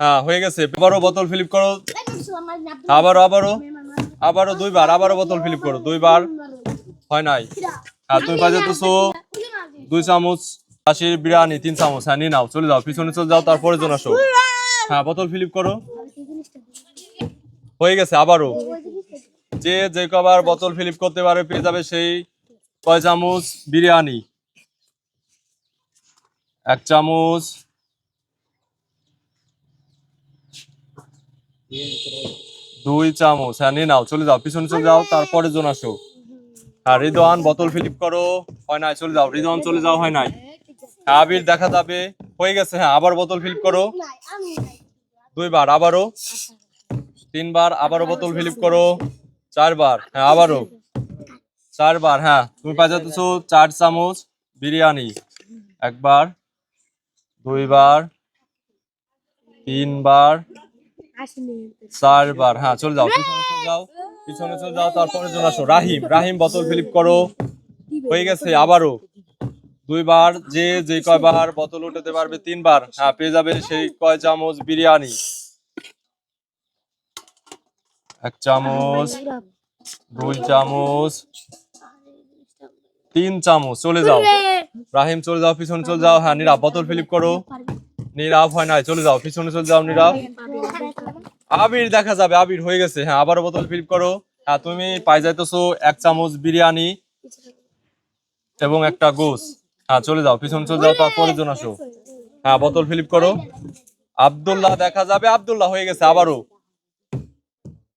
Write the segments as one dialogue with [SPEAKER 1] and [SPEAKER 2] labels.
[SPEAKER 1] হ্যাঁ হয়ে গেছে। আবারও বোতল ফিলিপ করো। আবারও আবারও আবারও দুইবার, আবারও বোতল ফিলিপ করো। দুইবার হয় নাই। হ্যাঁ তুমি বাজাতেছো দুই চামচ আশির বিরিয়ানি, তিন চামচ। হ্যাঁ নিয়ে নাও, চলে যাও। পিছনে চলে যাও, তারপরে জন আসো। হ্যাঁ বোতল ফিলিপ করো। হয়ে গেছে, আবারও। যে যে কবার বোতল ফিলিপ করতে পারে, পেয়ে যাবে সেই কয় চামচ বিরিয়ানি। এক চামচ দুই চামচ। হ্যাঁ নিয়ে নাও, চলে যাও, পিছনে চলে যাও, তারপরে জন আসো। হ্যাঁ রিদওয়ান বোতল ফিলিপ করো। হয় নাই, চলে যাও রিদওয়ান চলে যাও, হয় নাই। হ্যাঁ আবির দেখা যাবে, হয়ে গেছে হ্যাঁ আবার বোতল ফিলিপ করো। দুইবার, আবারও। তিনবার, আবারও বোতল ফিলিপ করো। চারবার হ্যাঁ আবারও। চারবার হ্যাঁ তুমি বাজাতেছো চার চামচ বিরিয়ানি। একবার, দুইবার, তিনবার চারবার হ্যাঁ চলে যাও, পিছনে যাও, পিছনে চলে যাও, তারপরে চলে আসো। রাহিম রাহিম, বোতল ফিলিপ করো। হয়ে গেছে আবারও। দুইবার, যে যে কয়বার বোতল উঠাতে পারবে তিনবার। হ্যাঁ পেয়ে যাবে সেই কয় চামচ বিরিয়ানি। এক চামচ, দুই চামচ, তিন চামচ, চলে যাও। রাহিম, চলে যাও, পিছনে চলে যাও। হ্যাঁ নীরব, বোতল ফিলিপ করো। নীরব হয় নাই, চলে যাও, পিছনে চলে যাও, নীরব। আবির দেখা যাবে, আবির হয়ে গেছে। হ্যাঁ আবার বোতল ফিলিপ করো। হ্যাঁ তুমি পাই যাইতেছো, এক চামচ বিরিয়ানি এবং একটা গোস। হ্যাঁ চলে যাও, পিছনে চলে যাও, তারপরে জন আসো। হ্যাঁ বোতল ফিলিপ করো। আব্দুল্লাহ দেখা যাবে, আব্দুল্লাহ হয়ে গেছে আবারও।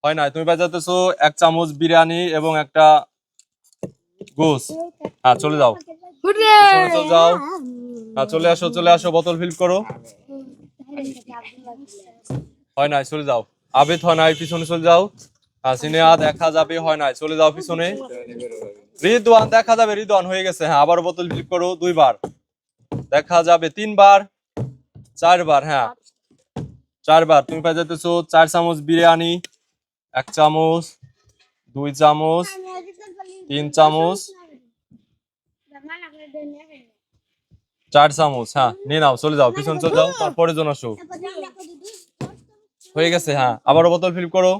[SPEAKER 1] হয় না তুমি বাজাতেছো এক চামচ বিরিয়ানি এবং একটা গোস। হ্যাঁ চলে যাও। চলে যাও। হ্যাঁ চলে আসো চলে আসো, বোতল ফিলিপ করো। হয় নাই, চলে যাও। আবেদ হয় নাই, পিছনে চলে যাও। সিনেমা দেখা যাবে, হয় নাই, চলে যাও পিছনে। রিদওয়ান, দেখা যাবে, রিদওয়ান হয়ে গেছে। হ্যাঁ আবার বোতল ফিল করো, দুইবার। দেখা যাবে, তিনবার, চারবার হ্যাঁ। চারবার, তুমি পাই যেতেছো চার চামচ বিরিয়ানি, এক চামচ, দুই চামচ, তিন চামচ, চার চামচ হ্যাঁ নিয়ে নাও, চলে যাও, পিছন চলে যাও, তারপরে জন আসো হয়ে গেছে হ্যাঁ। আবারও বোতল ফিল করো।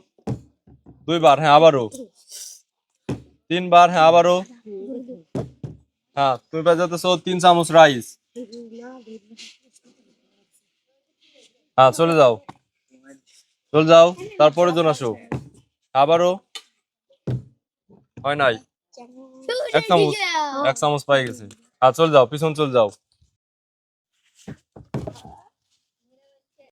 [SPEAKER 1] দুইবার হ্যাঁ আবারও। তিনবার হ্যাঁ আবারও। হ্যাঁ তুমি বাজাতেছো তিন চামচ রাইস। হ্যাঁ চলে যাও। চলে যাও, তারপরে জন আসো। আবারও। হয় নাই? এক চামচ এক চামচ পাই গেছে। হ্যাঁ চলে যাও, পিছন চলে যাও।